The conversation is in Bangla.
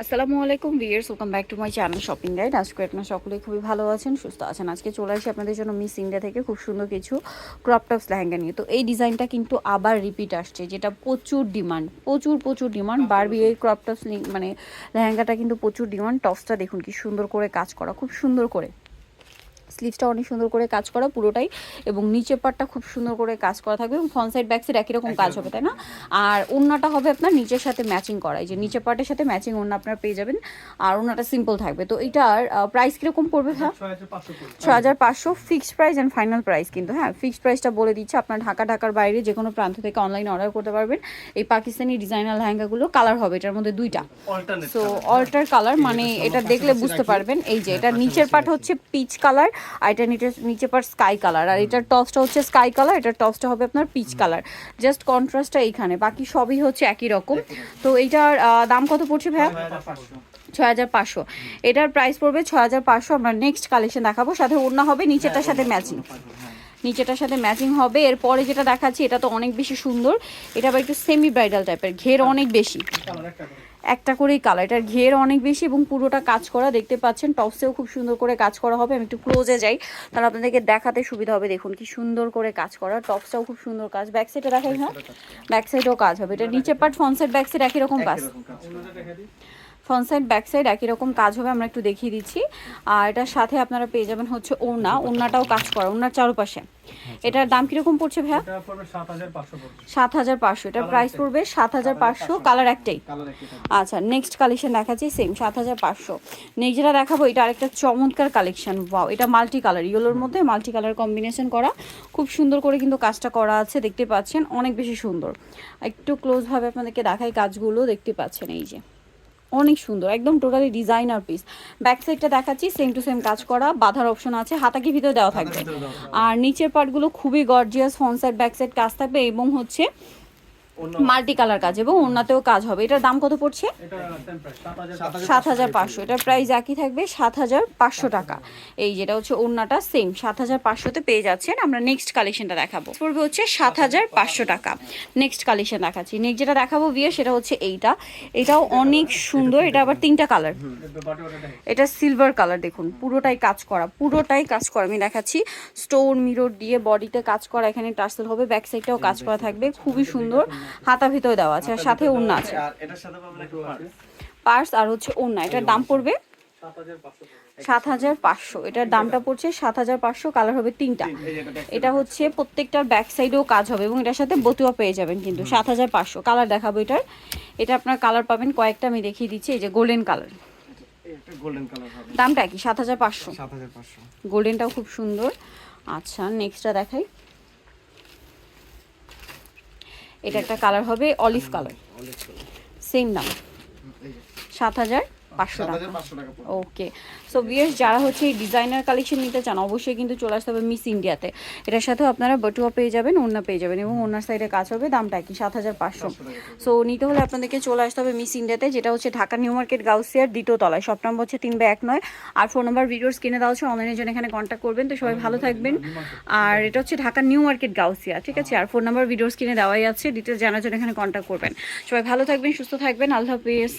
আসসালামু আলাইকুম viewers welcome back to my channel shopping guide আজকে আপনার সকলেই খুবই ভালো আছেন, সুস্থ আছেন। আজকে চলে আসি আপনাদের জন্য মিস ইন্ডিয়া থেকে খুব সুন্দর কিছু ক্রপ টপস লেহেঙ্গা নিয়ে। তো এই ডিজাইনটা কিন্তু আবার রিপিট আসছে, যেটা প্রচুর ডিমান্ড প্রচুর প্রচুর ডিমান্ড বারবি এই ক্রপ টপস মানে লেহেঙ্গাটা কিন্তু প্রচুর ডিমান্ড টপসটা দেখুন কি সুন্দর করে কাজ করা, খুব সুন্দর করে। স্লিভসটা অনেক সুন্দর করে কাজ করা পুরোটাই এবং নিচের পাটটা খুব সুন্দর করে কাজ করা থাকবে এবং ফ্রন্ট সাইড ব্যাক সাইড একই রকম কাজ হবে তাই না? আর ওড়নাটা হবে আপনার নিচের সাথে ম্যাচিং করা এই যে নিচের পাটের সাথে ম্যাচিং ওড়না আপনার পেয়ে যাবেন। আর ওড়নাটা সিম্পল থাকবে। তো এটার প্রাইস কীরকম পড়বে হ্যাঁ ছ হাজার পাঁচশো fixed price and final price কিন্তু হ্যাঁ? ফিক্সড প্রাইসটা বলে দিচ্ছে আপনার ঢাকা ঢাকার বাইরে যে কোনো প্রান্ত থেকে অনলাইনে অর্ডার করতে পারবেন। এই পাকিস্তানি ডিজাইনার লেহেঙ্গাগুলো কালার হবে এটার মধ্যে দুইটা। সো অল্টার কালার মানে এটা দেখলে বুঝতে পারবেন। এই যে এটা নিচের পাট হচ্ছে পিচ কালার আর এটা নিচে নিচের পাট স্কাই কালার আর এটার টপসটা হচ্ছে স্কাই কালার এটার টপসটা হবে আপনার পিচ কালার জাস্ট কন্ট্রাস্টটা এইখানে বাকি সবই হচ্ছে একই রকম। তো এইটার দাম কত পড়ছে ভাইয়া? ছয় হাজার পাঁচশো। এটার প্রাইস পড়বে ছয় হাজার পাঁচশো আমরা নেক্সট কালেকশন দেখাবো সাথে ওড়না হবে নিচেরটার সাথে ম্যাচিং নিচেটার সাথে ম্যাচিং হবে এরপরে যেটা দেখাচ্ছি এটা তো অনেক বেশি সুন্দর এটা আবার একটু সেমি ব্রাইডাল টাইপের ঘের অনেক বেশি। একটা করেই কালার এটার ঘের অনেক বেশি এবং পুরোটা কাজ করা দেখতে পাচ্ছেন টপসেও খুব সুন্দর করে কাজ করা হবে আমি একটু ক্লোজে যাই তাহলে আপনাদেরকে দেখাতে সুবিধা হবে দেখুন কি সুন্দর করে কাজ করা টপসটাও খুব সুন্দর কাজ ব্যাক সাইডে দেখাই হ্যাঁ? ব্যাক সাইডেও কাজ হবে এটা নিচে part front side back side একই রকম কাজ। ফ্রন্ট সাইড ব্যাক সাইড একই রকম কাজ হবে আমরা একটু দেখিয়ে দিচ্ছি। আর এটার সাথে আপনারা পেয়ে যাবেন হচ্ছে ওড়না। ওড়নাটাও কাজ করা ওড়নার চারপাশে। এটার দাম কীরকম পড়ছে ভাইয়া? এটা পড়বে 7500 পড়বে সাত হাজার পাঁচশো। এটার প্রাইস পড়বে সাত হাজার পাঁচশো কালার একটাই। আচ্ছা নেক্সট কালেকশন দেখাচ্ছি সেম সাত হাজার পাঁচশো। নেক্সট যেটা দেখাবো এটা আরেকটা চমৎকার কালেকশন ওয়াও এটা মাল্টি কালার ইয়েলোর মধ্যে মাল্টি কালার কম্বিনেশন করা। খুব সুন্দর করে কিন্তু কাজটা করা আছে দেখতে পাচ্ছেন অনেক বেশি সুন্দর। একটু ক্লোজভাবে আপনাদেরকে দেখাই কাজগুলো দেখতে পাচ্ছেন এই যে। অনেক সুন্দর একদম টোটালি ডিজাইনার পিস ব্যাক সাইডটা দেখাচ্ছি সেম টু সেম কাজ করা বাঁধার অপশন আছে হাতাকি ভিতরে দেওয়া থাকবে। আর নিচের পার্টগুলো খুবই gorgeous front side back side কাজ থাকবে এবং হচ্ছে মাল্টি কালার কাজ এবং ওনাতেও কাজ হবে। এটার দাম কত পড়ছে? এটা সেম প্রাইস 7500 সাত হাজার পাঁচশো। এটার প্রাইস একই থাকবে সাত হাজার পাঁচশো টাকা। এই যেটা হচ্ছে ওড়নাটা সেম সাত হাজার পাঁচশোতে পেয়ে যাচ্ছেন। আমরা নেক্সট কালেকশনটা দেখাবো। পড়বে হচ্ছে সাত হাজার পাঁচশো টাকা। নেক্সট কালেকশন দেখাচ্ছি। নেক্সট যেটা দেখাবো বিয়ে সেটা হচ্ছে এইটা। এটাও অনেক সুন্দর। এটা আবার তিনটা কালার এটা সিলভার কালার দেখুন। পুরোটাই কাজ করা পুরোটাই কাজ করা। আমি দেখাচ্ছি স্টোন মিরর দিয়ে বডিতে কাজ করা। এখানে টার্সেল হবে ব্যাক সাইডটাও কাজ করা থাকবে। খুবই সুন্দর। হাতা ভিতরে দেওয়া আছে আর সাথে ওড়না আছে। আর এটার সাথে পাবেন একটা পার্স পার্স আর হচ্ছে ওড়না এটার দাম পড়বে সাত হাজার পাঁচশো এটার দামটা পড়ছে সাত হাজার পাঁচশো কালার হবে তিনটা। এটা হচ্ছে প্রত্যেকটার ব্যাক সাইডেও কাজ হবে এবং এটার সাথে বতুয়া পেয়ে যাবেন কিন্তু সাত হাজার পাঁচশো। কালার দেখাবো এটার। এটা আপনার কালার পাবেন কয়েকটা আমি দেখিয়ে দিচ্ছি। এই যে গোল্ডেন কালার side, একটা গোল্ডেন কালার হবে। দামটা কি? সাত হাজার পাঁচশো। গোল্ডেনটাও খুব সুন্দর। আচ্ছা নেক্সটটা দেখাই। এটা একটা কালার হবে অলিভ কালার। সেম দাম সাত হাজার। পাঁচশো টাকা। 7500 টাকা পড়বে। ওকে সো বিয়ার্স যারা হচ্ছে এই ডিজাইনার কালেকশন নিতে চান অবশ্যই কিন্তু চলে আসতে হবে মিস ইন্ডিয়াতে এটার সাথেও আপনারা বটুয়া পেয়ে যাবেন ওড়না পেয়ে যাবেন এবং ওড়নার সাইডে কাজ হবে দামটা কি সাত হাজার পাঁচশো। সো নিতে হলে আপনাদেরকে চলে আসতে হবে মিস ইন্ডিয়াতে যেটা হচ্ছে ঢাকা নিউ মার্কেট গাউসিয়ার দ্বিতীয় তলায়। সব নাম্বার হচ্ছে তিন বা এক নয়। আর ফোন নাম্বার ভিডিওস কিনে দেওয়া হচ্ছে অনলাইনের জন্য এখানে কন্ট্যাক্ট করবেন। তো সবাই ভালো থাকবেন। আর এটা হচ্ছে ঢাকা নিউ মার্কেট গাউসিয়া ঠিক আছে? আর ফোন নাম্বার ভিডিওস কিনে দেওয়াই আছে ডিটেলস জানার জন্য এখানে কন্ট্যাক্ট করবেন। সবাই ভালো থাকবেন সুস্থ থাকবেন। আল্লাহ হাফিজ।